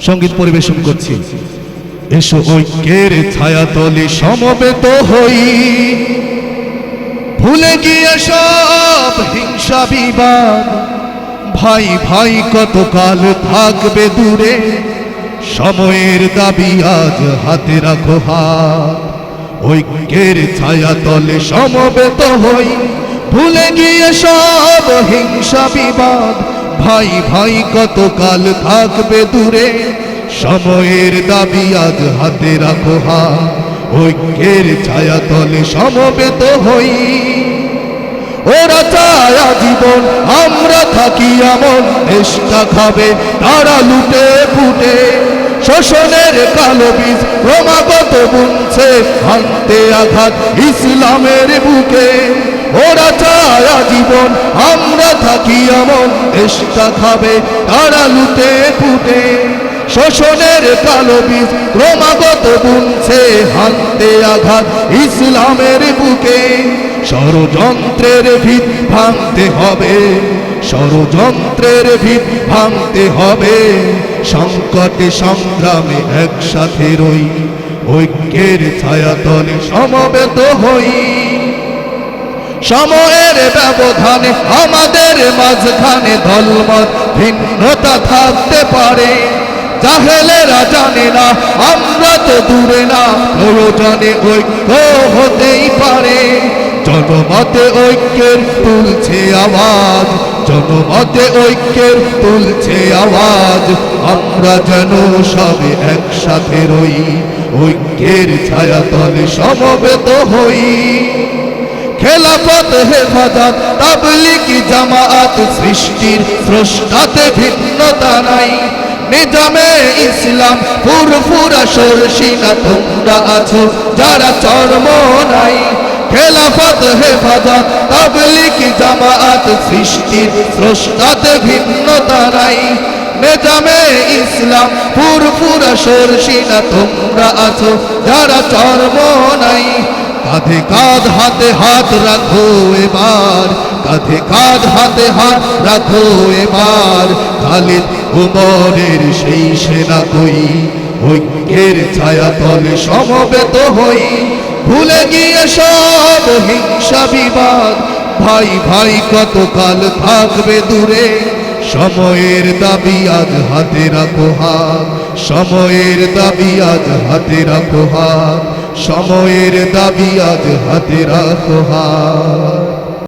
সংগীত পরিবেশন করছি। এসো ঐক্যের ছায়াতলে সমবেত হই। ভুলে গিয়ে সব হিংসা বিবাদ। ভাই ভাই কতকাল থাকবে দূরে। সময়ের দাবি আজ হাতে রাখো হাত। ঐক্যের ছায়াতলে সমবেত হই। ভুলে গিয়ে সব হিংসা বিবাদ। ভাই ভাই, কতকাল থাকবে দূরে? সময়ের দাবি আজ হাতে রাখো হাত। ঐক্যের ছায়াতলে সমবেত হই। ওরা চায় জীবন আমরা থাকি এমন। চেষ্টা খাবে, তারা লুটে ফুটে শোষণের কালো বীজ ক্রমাগত বুনছে, ভাঙতে আঘাত ইসলামের বুকে। ওরা চায় জীবন আমরা থাকি এমন চেষ্টা খাবে? তারা লুটে ফুটে শোষণের কালো বীজ ক্রমাগত আঘাত ইসলামের বুকে। ষড়যন্ত্রের ভিত ভাঙতে হবে, ষড়যন্ত্রের ভিত ভাঙতে হবে। সংকটে সংগ্রামে একসাথে রই, ঐক্যের ছায়াতলে সমবেত হই। সময়ের ব্যবধানে আমাদের মাঝখানে দলমত ভিন্নতা থাকতে পারে। জাহেলেরা জানে না, আমরা তো দূরে না, প্রয়োজনে ঐক্য হতেই পারে। জনমতে ঐক্যের তুলছে আওয়াজ, জনমতে ঐক্যের তুলছে আওয়াজ। আমরা যেন সবে একসাথে রই, ঐক্যের ছায়াতলে সমবেত হই। খেলাফত হেফাজত তাবলিকি জামাত সৃষ্টির স্রষ্টাতে ভিন্নতা নাই। নিজামে ইসলাম ফুরফুরা সরসিনা তোমরা আছো, যারা চর্ম নাই। খেলাফত হেফাজত তাবলিকি জামাত সৃষ্টির স্রষ্টাতে ভিন্নতা নাই। নিজামে ইসলাম ফুরফুরা সরসিনা তোমরা আছো, যারা চর্ম নাই। কাঁধে কাঁধ হাতে হাত রাখো এবার, কাঁধে কাঁধ হাতে হাত রাখো এবার। খালিদ উমরের সেই সেনা কই? ঐক্যের ছায়া তলে সমবেত হই। ভুলে গিয়ে সব হিংসা বিবাদ। ভাই ভাই, কতকাল থাকবে দূরে? সময়ের দাবি আজ হাতে রাখো হাত। সময়ের দাবি আজ হাতে রাখো হাত। সময়ের দাবি আজ হাতে রাখো হাত।